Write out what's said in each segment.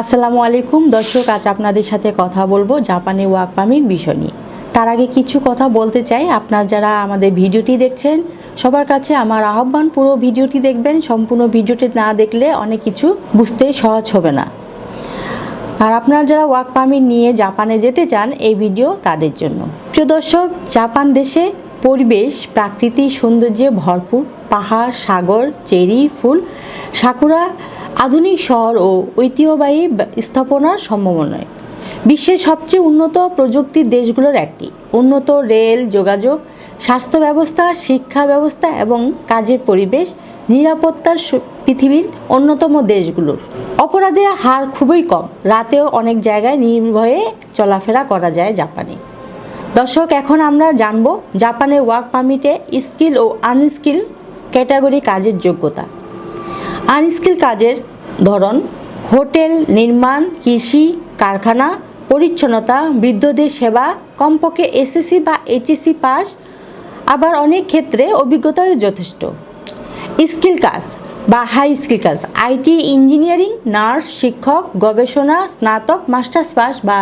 আসসালামু আলাইকুম। দর্শক, আজ আপনাদের সাথে কথা বলব জাপানি ওয়ার্ক পারমিট বিষয় নিয়ে। তার আগে কিছু কথা বলতে চাই। আপনার যারা আমাদের ভিডিওটি দেখছেন, সবার কাছে আমার আহ্বান, পুরো ভিডিওটি দেখবেন। সম্পূর্ণ ভিডিওটি না দেখলে অনেক কিছু বুঝতে সহজ হবে না। আর আপনারা যারা ওয়ার্ক পারমিট নিয়ে জাপানে যেতে চান, এই ভিডিও তাদের জন্য। প্রিয় দর্শক, জাপান দেশে পরিবেশ, প্রাকৃতিক সৌন্দর্যে ভরপুর পাহাড়, সাগর, চেরি, ফুল, সাকুরা আধুনিক শহর ও ঐতিহ্যবাহী স্থাপনার সমন্বয় বিশ্বের সবচেয়ে উন্নত প্রযুক্তির দেশগুলোর একটি। উন্নত রেল, যোগাযোগ স্বাস্থ্য ব্যবস্থা শিক্ষা ব্যবস্থা এবং কাজের পরিবেশ নিরাপত্তার পৃথিবীর অন্যতম দেশগুলোর। অপরাধের হার খুবই কম। রাতেও অনেক জায়গায় নির্ভয়ে চলাফেরা করা যায় জাপানে। দর্শক, এখন আমরা জানব জাপানের ওয়ার্ক পারমিটে স্কিল ও আনস্কিল ক্যাটাগরি কাজের যোগ্যতা। আনস্কিল কাজের ধরন, হোটেল নির্মাণ, কৃষি, কারখানা, পরিচ্ছন্নতা, বৃদ্ধদের সেবা, কমপক্ষে এসএসসি বা এইচএসসি পাস, আবার অনেক ক্ষেত্রে অভিজ্ঞতাও যথেষ্ট। স্কিল কাজ বা হাই স্কিল কাজ, আইটি, ইঞ্জিনিয়ারিং, নার্স, শিক্ষক, গবেষণা, স্নাতক, মাস্টার্স পাস বা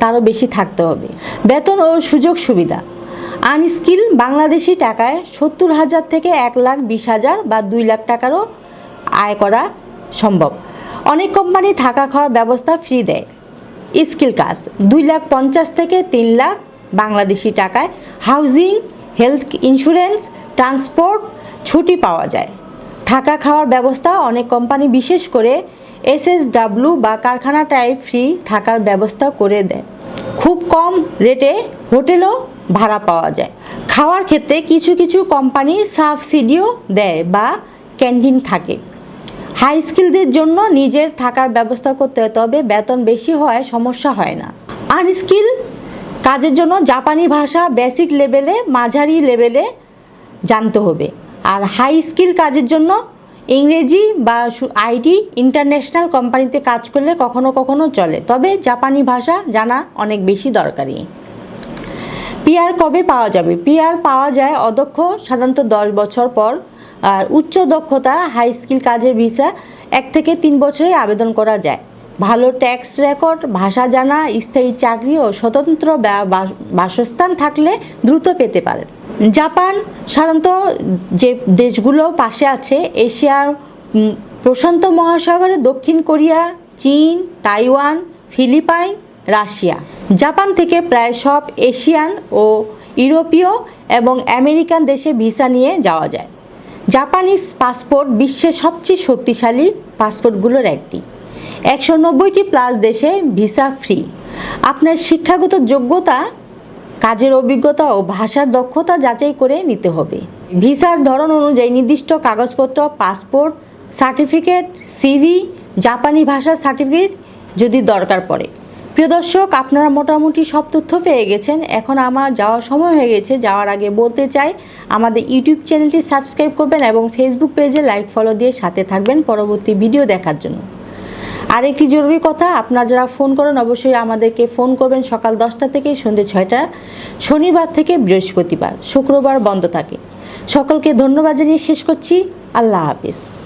তারও বেশি থাকতে হবে। বেতন ও সুযোগ সুবিধা, আনস্কিল বাংলাদেশি টাকায় সত্তর হাজার থেকে এক লাখ বিশ হাজার বা দুই লাখ টাকারও আয় করা সম্ভব। অনেক কোম্পানি থাকা খাওয়ার ব্যবস্থা ফ্রি দেয়। স্কিল কাজ, দুই লাখ পঞ্চাশ থেকে তিন লাখ বাংলাদেশি টাকায় হাউজিং হেলথ ইন্স্যুরেন্স ট্রান্সপোর্ট ছুটি পাওয়া যায়। থাকা খাওয়ার ব্যবস্থা অনেক কোম্পানি বিশেষ করে এসএসডাব্লিউ বা কারখানাটায় ফ্রি থাকার ব্যবস্থা করে দেয়। খুব কম রেটে হোটেলও ভাড়া পাওয়া যায়। খাওয়ার ক্ষেত্রে কিছু কিছু কোম্পানি সাবসিডিও দেয় বা ক্যান্টিন থাকে। হাই স্কিলদের জন্য নিজের থাকার ব্যবস্থা করতে হয়, তবে বেতন বেশি হয় সমস্যা হয় না। আনস্কিল কাজের জন্য জাপানি ভাষা বেসিক লেভেলে, মাঝারি লেভেলে জানতে হবে। আর হাই স্কিল কাজের জন্য ইংরেজি বা আইটি ইন্টারন্যাশনাল কোম্পানিতে কাজ করলে কখনো কখনো চলে। তবে জাপানি ভাষা জানা অনেক বেশি দরকারি। পিআর কবে পাওয়া যাবে? পিআর পাওয়া যায় অদক্ষ সাধারণত দশ বছর পর। আর উচ্চ দক্ষতা হাই স্কিল কাজের ভিসা এক থেকে তিন বছরে আবেদন করা যায়। ভালো ট্যাক্স রেকর্ড ভাষা জানা, স্থায়ী চাকরি ও স্বতন্ত্র বাসস্থান থাকলে দ্রুত পেতে পারেন। জাপান সাধারণত যে দেশগুলো পাশে আছে, এশিয়ার প্রশান্ত মহাসাগরে দক্ষিণ কোরিয়া, চীন, তাইওয়ান, ফিলিপাইন, রাশিয়া। জাপান থেকে প্রায় সব এশিয়ান ও ইউরোপীয় এবং আমেরিকান দেশে ভিসা নিয়ে যাওয়া যায়। জাপানিজ পাসপোর্ট বিশ্বের সবচেয়ে শক্তিশালী পাসপোর্টগুলোর একটি। একশো নব্বইটি প্লাস দেশে ভিসা ফ্রি। আপনার শিক্ষাগত যোগ্যতা, কাজের অভিজ্ঞতা ও ভাষার দক্ষতা যাচাই করে নিতে হবে। ভিসার ধরন অনুযায়ী নির্দিষ্ট কাগজপত্র, পাসপোর্ট, সার্টিফিকেট, সিভি, জাপানি ভাষার সার্টিফিকেট যদি দরকার পড়ে। প্রিয় দর্শক, আপনারা মোটামুটি সব তথ্য পেয়ে গেছেন। এখন আমার যাওয়ার সময় হয়ে গেছে। যাওয়ার আগে বলতে চাই, আমাদের ইউটিউব চ্যানেলটি সাবস্ক্রাইব করবেন এবং ফেসবুক পেজে লাইক ফলো দিয়ে সাথে থাকবেন পরবর্তী ভিডিও দেখার জন্য। আর একটি জরুরি কথা, আপনারা যারা ফোন করেন অবশ্যই আমাদেরকে ফোন করবেন সকাল দশটা থেকে সন্ধ্যে ছয়টা, শনিবার থেকে বৃহস্পতিবার, শুক্রবার বন্ধ থাকে। সকলকে ধন্যবাদ জানিয়ে শেষ করছি। আল্লাহ হাফিজ।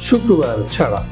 শুক্রবার ছাড়া।